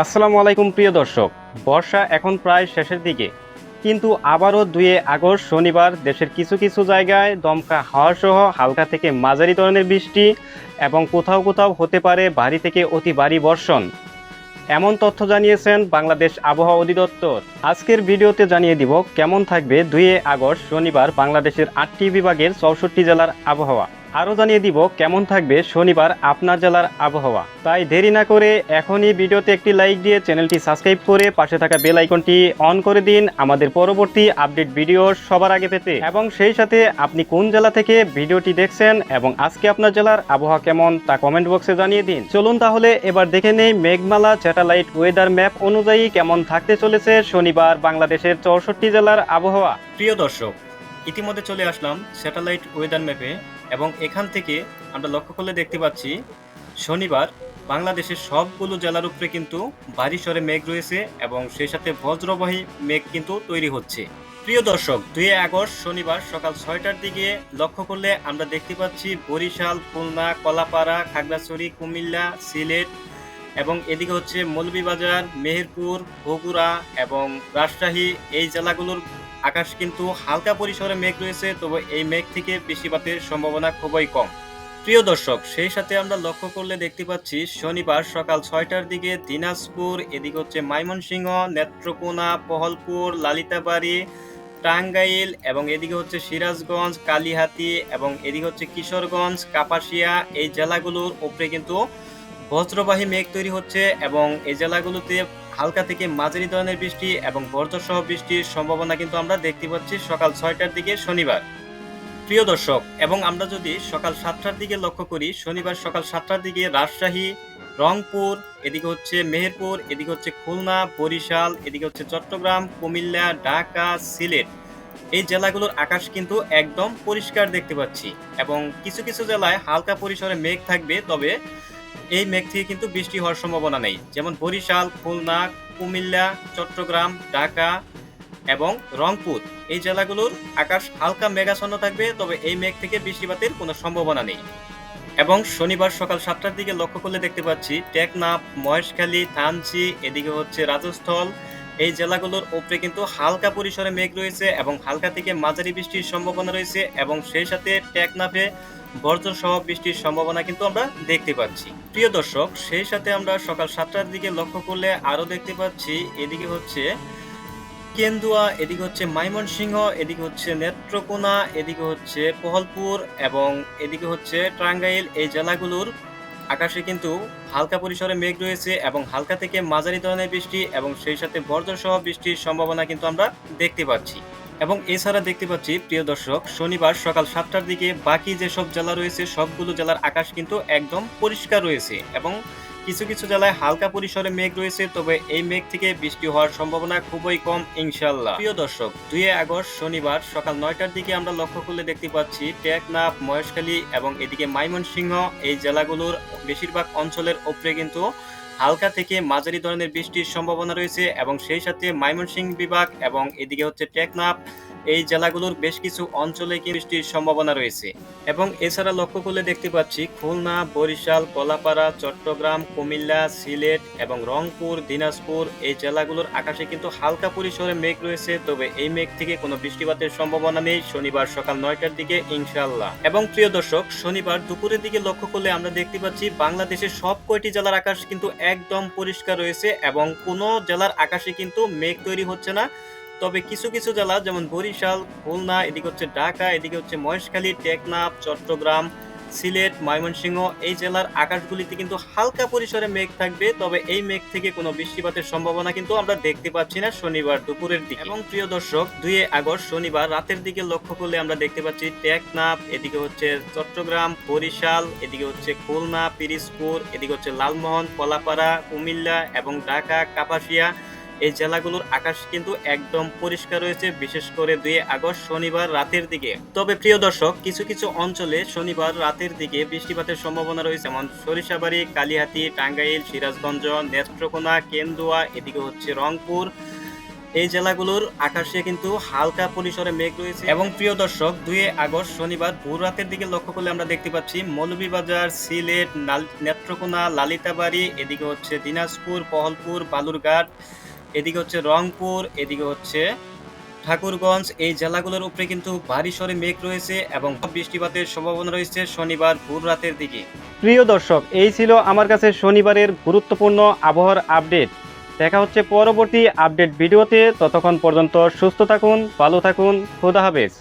আসসালামু আলাইকুম প্রিয় দর্শক, বর্ষা এখন প্রায় শেষের দিকে। কিন্তু আবারও দুয়ে আগস্ট শনিবার দেশের কিছু কিছু জায়গায় দমকা হাওয়া সহ হালকা থেকে মাঝারি ধরনের বৃষ্টি এবং কোথাও কোথাও হতে পারে ভারী থেকে অতি ভারী বর্ষণ। এমন তথ্য জানিয়েছেন বাংলাদেশ আবহাওয়া অধিদপ্তর। আজকের ভিডিওতে জানিয়ে দিব কেমন থাকবে দুয়ে আগস্ট শনিবার বাংলাদেশের আটটি বিভাগের চৌষট্টি জেলার আবহাওয়া। আরও জানিয়ে দিব কেমন থাকবে শনিবার আপনার জেলার আবহাওয়া। তাই দেরি না করে এখনই ভিডিওতে একটি লাইক দিয়ে চ্যানেলটি সাবস্ক্রাইব করে পাশে থাকা বেল আইকনটি অন করে দিন। আমাদের পরবর্তী আপডেট ভিডিও সবার আগে পেতে। এবং সেই সাথে আপনি কোন জেলা থেকে ভিডিওটি দেখছেন এবং আজকে আপনার জেলার আবহাওয়া কেমন তা কমেন্ট বক্সে জানিয়ে দিন। চলুন তাহলে এবার দেখে নেই মেঘমালা স্যাটেলাইট ওয়েদার ম্যাপ অনুযায়ী কেমন থাকতে চলেছে শনিবার বাংলাদেশের চৌষট্টি জেলার আবহাওয়া। প্রিয় দর্শক, ইতিমধ্যে চলে আসলাম স্যাটেলাইট ওয়েদার ম্যাপে এবং এখান থেকে আমরা লক্ষ্য করলে দেখতে পাচ্ছি, শনিবার বাংলাদেশের সবগুলো জেলার উপরে কিন্তু বারিশরে মেঘ রয়েছে এবং সেই সাথে বজ্রবাহী মেঘ কিন্তু তৈরি হচ্ছে। প্রিয় দর্শক, দুই আগস্ট শনিবার সকাল ছয়টার দিকে লক্ষ্য করলে আমরা দেখতে পাচ্ছি বরিশাল, খুলনা, কলাপাড়া, খাগড়াছড়ি, কুমিল্লা, সিলেট এবং এদিকে হচ্ছে মৌলভীবাজার, মেহেরপুর, বগুড়া এবং রাজশাহী এই জেলাগুলোর আকাশ কিন্তু হালকা পরিসরে মেঘ রয়েছে, তবে এই মেঘ থেকে বৃষ্টিপাতের সম্ভাবনা খুবই কম। প্রিয় দর্শক, সেই সাথে আমরা লক্ষ্য করলে দেখতে পাচ্ছি, শনিবার সকাল ছয়টার দিকে দিনাজপুর, এদিকে হচ্ছে ময়মনসিংহ, নেত্রকোনা, পহলপুর, লালিতাবাড়ি, টাঙ্গাইল এবং এদিকে হচ্ছে সিরাজগঞ্জ, কালিহাতি এবং এদিকে হচ্ছে কিশোরগঞ্জ, কাপাসিয়া, এই জেলাগুলোর উপরে কিন্তু বজ্রবাহী মেঘ তৈরি হচ্ছে এবং এই জেলাগুলোতে হালকা থেকে মাঝারি ধরনের বৃষ্টি এবং বর্জ্যসহ বৃষ্টির সম্ভাবনা কিন্তু আমরা দেখতে পাচ্ছি সকাল ছয়টার দিকে শনিবার। প্রিয় দর্শক, এবং আমরা যদি সকাল সাতটার দিকে লক্ষ্য করি, শনিবার সকাল সাতটার দিকে রাজশাহী, রংপুর, এদিকে হচ্ছে মেহেরপুর, এদিকে হচ্ছে খুলনা, বরিশাল, এদিকে হচ্ছে চট্টগ্রাম, কুমিল্লা, ঢাকা, সিলেট। এই জেলাগুলোর আকাশ কিন্তু একদম পরিষ্কার দেখতে পাচ্ছি এবং কিছু কিছু জেলায় হালকা পরিসরে মেঘ থাকবে, তবে এই মেঘ থেকে কিন্তু বৃষ্টি হওয়ার সম্ভাবনা নেই। যেমন বরিশাল, খুলনা, কুমিল্লা, চট্টগ্রাম, ঢাকা এবং রংপুর। এই জেলাগুলোর আকাশ হালকা মেঘাচ্ছন্ন থাকবে, তবে এই মেঘ থেকে বৃষ্টিপাতের কোনো সম্ভাবনা নেই। এবং শনিবার সকাল সাতটার দিকে লক্ষ্য করলে দেখতে পাচ্ছি টেকনাফ, মহেশখালী, থানচি, এদিকে হচ্ছে রাজস্থল এই জেলাগুলোর উপরে কিন্তু হালকা পরিসরে মেঘ রয়েছে এবং হালকা থেকে মাঝারি বৃষ্টির সম্ভাবনা রয়েছে এবং সেই সাথে টেকনাফে বর্জ্য সহ বৃষ্টির সম্ভাবনা কিন্তু আমরা দেখতে পাচ্ছি। প্রিয় দর্শক, সেই সাথে আমরা সকাল সাতটার দিকে লক্ষ্য করলে আরও দেখতে পাচ্ছি, এদিকে হচ্ছে কেন্দুয়া, এদিকে হচ্ছে মাইমনসিংহ, এদিকে হচ্ছে নেত্রকোনা, এদিকে হচ্ছে পহলপুর এবং এদিকে হচ্ছে টাঙ্গাইল। এই জেলাগুলোর আকাশে কিন্তু হালকা পরিসরে মেঘ রয়েছে এবং হালকা থেকে মাঝারি ধরনের বৃষ্টি এবং সেই সাথে বর্জ্য সহ বৃষ্টির সম্ভাবনা কিন্তু আমরা দেখতে পাচ্ছি। এবং এছাড়া দেখতে পাচ্ছি, প্রিয় দর্শক, শনিবার সকাল সাতটার দিকে বাকি যেসব জেলা রয়েছে, সবগুলো জেলার আকাশ কিন্তু একদম পরিষ্কার রয়েছে এবং কিছু কিছু জেলায় হালকা পরিসরে মেঘ রয়েছে, তবে এই মেঘ থেকে বৃষ্টি হওয়ার সম্ভাবনা খুবই কম ইনশাল্লাহ প্রিয় দর্শক, দুই আগস্ট শনিবার সকাল নয়টার দিকে আমরা লক্ষ্য করলে দেখতে পাচ্ছি, টেকনাফ, মহেশখালী এবং এদিকে মাইমনসিংহ এই জেলাগুলোর বেশিরভাগ অঞ্চলের উপরে কিন্তু হালকা থেকে মাঝারি ধরনের বৃষ্টির সম্ভাবনা রয়েছে এবং সেই সাথে ময়মনসিংহ বিভাগ এবং এদিকে হচ্ছে টেকনাফ এই জেলাগুলোর বেশ কিছু অঞ্চলে কি বৃষ্টির সম্ভাবনা রয়েছে। এবং এছাড়া লক্ষ্য করলে দেখতে পাচ্ছি খুলনা, বরিশাল, কলাপাড়া, চট্টগ্রাম, কুমিল্লা, সিলেট এবং রংপুর, দিনাজপুর এই জেলাগুলোর আকাশে কিন্তু হালকা পরিসরে মেঘ রয়েছে। তবে এই মেঘ থেকে কোনো বৃষ্টিপাতের সম্ভাবনা নেই। শনিবার সকাল নয়টার দিকে ইনশাল্লাহ এবং প্রিয় দর্শক, শনিবার দুপুরের দিকে লক্ষ্য করলে আমরা দেখতে পাচ্ছি বাংলাদেশের সব কয়টি জেলার আকাশ কিন্তু একদম পরিষ্কার রয়েছে এবং কোনো জেলার আকাশে কিন্তু মেঘ তৈরি হচ্ছে না। তবে কিছু কিছু জেলা, যেমন বরিশাল, খুলনা, এদিকে হচ্ছে ঢাকা, এদিকে হচ্ছে মহেশখালী, টেকনাফ, চট্টগ্রাম, সিলেট, ময়মনসিংহ, এই জেলার আকাশগুলিতে কিন্তু হালকা পরিসরে মেঘ থাকবে। তবে এই মেঘ থেকে কোনো বৃষ্টিপাতের সম্ভাবনা কিন্তু আমরা দেখতে পাচ্ছি না শনিবার দুপুরের দিকে। এবং প্রিয় দর্শক, দুই আগস্ট শনিবার রাতের দিকে লক্ষ্য করলে আমরা দেখতে পাচ্ছি টেকনাফ, এদিকে হচ্ছে চট্টগ্রাম, বরিশাল, এদিকে হচ্ছে খুলনা, পিরিজপুর, এদিকে হচ্ছে লালমোহন, কলাপাড়া, কুমিল্লা এবং ঢাকা, কাপাসিয়া এই জেলাগুলোর আকাশ কিন্তু একদম পরিষ্কার রয়েছে, বিশেষ করে দুই আগস্ট শনিবার রাতের দিকে। তবে প্রিয় দর্শক, কিছু কিছু অঞ্চলে শনিবার রাতের দিকে বৃষ্টিপাতের সম্ভাবনা রয়েছে, যেমন সরিষাবাড়ি, কালিহাতি, টাঙ্গাইল, সিরাজগঞ্জ, নেত্রকোনা, কেন্দুয়া, এদিকে হচ্ছে রংপুর। এই জেলাগুলোর আকাশে কিন্তু হালকা পরিসরে মেঘ রয়েছে। এবং প্রিয় দর্শক, দুই আগস্ট শনিবার ভোর রাতের দিকে লক্ষ্য করলে আমরা দেখতে পাচ্ছি মৌলভীবাজার, সিলেট নেত্রকোনা, লালিতাবাড়ি, এদিকে হচ্ছে দিনাজপুর পহলপুর বালুরঘাট এদিকে হচ্ছে রংপুর, এদিকে হচ্ছে ঠাকুরগঞ্জ। এই জেলাগুলোর উপরে কিন্তু ভারী সরে মেঘ রয়েছে এবং বৃষ্টিপাতের সম্ভাবনা রয়েছে শনিবার ভোর রাতের দিকে। প্রিয় দর্শক, এই ছিল আমার কাছে শনিবারের গুরুত্বপূর্ণ আবহাওয়ার আপডেট। দেখা হচ্ছে পরবর্তী আপডেট ভিডিওতে। ততক্ষণ পর্যন্ত সুস্থ থাকুন, ভালো থাকুন, খোদা হাফেজ।